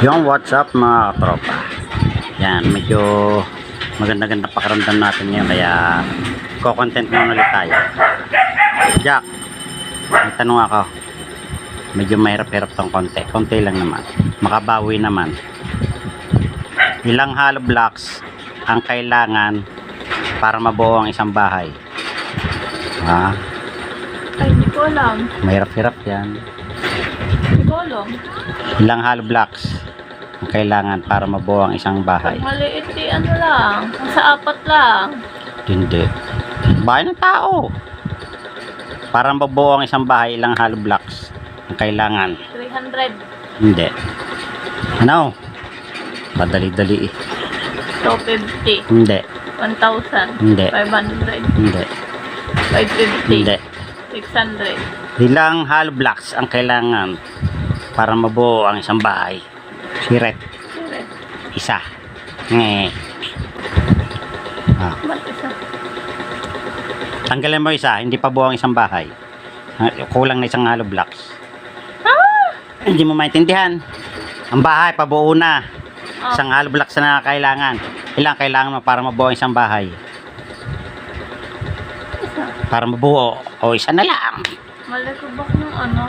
Yung WhatsApp mga katropa. Yan, medyo maganda-ganda pakaramdam natin ngayon kaya ko-content muna ulit tayo. Jack, may tanong ako. Medyo mahirap-hirap tong konti. Konti lang naman. Makabawi naman. Ilang hollow blocks ang kailangan para mabuo ang isang bahay? Ha? Ay, hindi ko alam. Mahirap-hirap yan. Hindi ko alam. Ilang hollow blocks kailangan para mabuo ang isang bahay? Maliit, di ano lang. Sa apat lang. Hindi. Bahay ng tao. Para mabuo ang isang bahay, ilang hollow blocks ang kailangan? 300. Hindi. Ano? Madali-dali eh. 250. Hindi. 1,000. Hindi. 500. Hindi. 550. Hindi. 600. Ilang hollow blocks ang kailangan para mabuo ang isang bahay? Siret. Correct. Isa. Nge. Ah. Tanggalin mo isa, hindi pa buo ang isang bahay. Ah, Kulang na isang hollow blocks. Ah! Hindi mo maintindihan. Ang bahay, pabuo na. Oh, Isang hollow blocks na kailangan. Ilang kailangan mo para mabuo ang isang bahay? Para mabuo. O isa na lang. Malikubak ng ano.